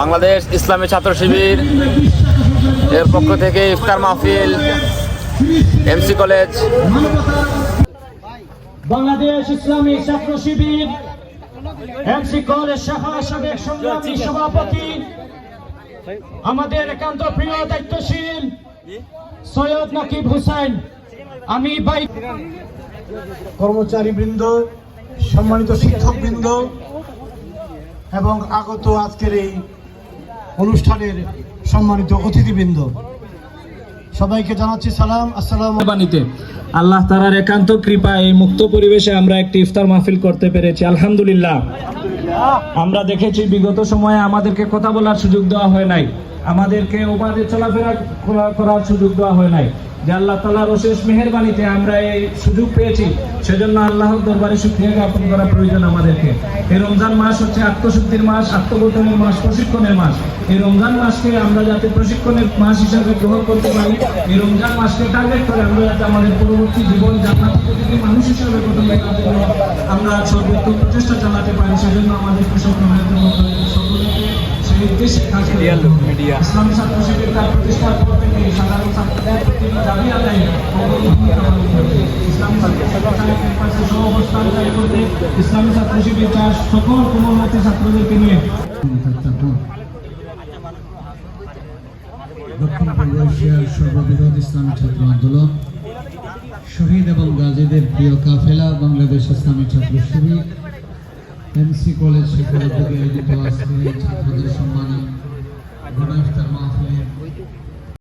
বাংলাদেশ ইসলামী ছাত্র শিবির এর পক্ষ থেকে ইফতার মাহফিল এমসি কলেজ। বাংলাদেশ ইসলামী ছাত্র শিবির এমসি কলেজ শাখা সাবেক সংগ্রামী সভাপতি আমাদের একান্ত প্রিয় দায়িত্বশীল সৈয়দ নাকিব হুসাইন। আমি বাই কর্মচারীবৃন্দ সম্মানিত শিক্ষকবৃন্দ এবং আগত আজকের এই অনুষ্ঠানের সম্মানিত অতিথিবৃন্দ। সবাইকে জানাচ্ছি সালাম, আসসালাম বাণীতে আল্লাহ তালার একান্ত কৃপা এই মুক্ত পরিবেশে আমরা একটি ইফতার মাহফিল করতে পেরেছি, আলহামদুলিল্লাহ। আমরা দেখেছি বিগত সময়ে আমাদেরকে কথা বলার সুযোগ দেওয়া হয় নাই। আমাদেরকে ওপারে চলাফেরা করা- করার সুযোগ দেওয়া হয় নাই। যে আল্লাহ তালার অশেষ মেহরবানিতে আমরা এই সুযোগ পেয়েছি, সেজন্য আল্লাহর দরবারে সুক্রিয়া জ্ঞাপন করা প্রয়োজন আমাদেরকে। এই রমজান মাস হচ্ছে আত্মশক্তির মাস আত্মগঠনের মাস, প্রশিক্ষণের মাস। এই রমজান মাসকে আমরা যাতে প্রশিক্ষণের মাস হিসাবে গ্রহণ করতে পারি, এই রমজান মাসকে টার্গেট করে আমরা যাতে আমাদের পরবর্তী জীবন জান্নাত প্রতিটি মানুষ হিসাবে গঠন করার জন্য আমরা সর্বোত্তম প্রচেষ্টা চালাতে পারি সেজন্য আমাদের প্রশিক্ষণের জন্য সকলকে সেই উদ্দেশ্যে কাজ করে ইসলামী ছাত্র শিবির তার প্রতিষ্ঠার পর থেকে সাধারণ ছাত্রদের প্রতি দাবি আদায় অগ্রণী ভূমিকা পালন করে। ইসলামী ছাত্র শিবির ক্যাম্পাসে করতে ইসলামী ছাত্র শিবির চার সকল কোমলমতি ছাত্রদেরকে নিয়ে। দক্ষিণ পূর্ব এশিয়ার সর্ববৃহৎ ইসলামী ছাত্র আন্দোলন। শহীদ এবং গাজীদের প্রিয় কাফেলা, বাংলাদেশ ইসলামী ছাত্র শিবির, এমসি কলেজ শিক্ষক আয়োজিত আজকে ছাত্রদের সম্মানে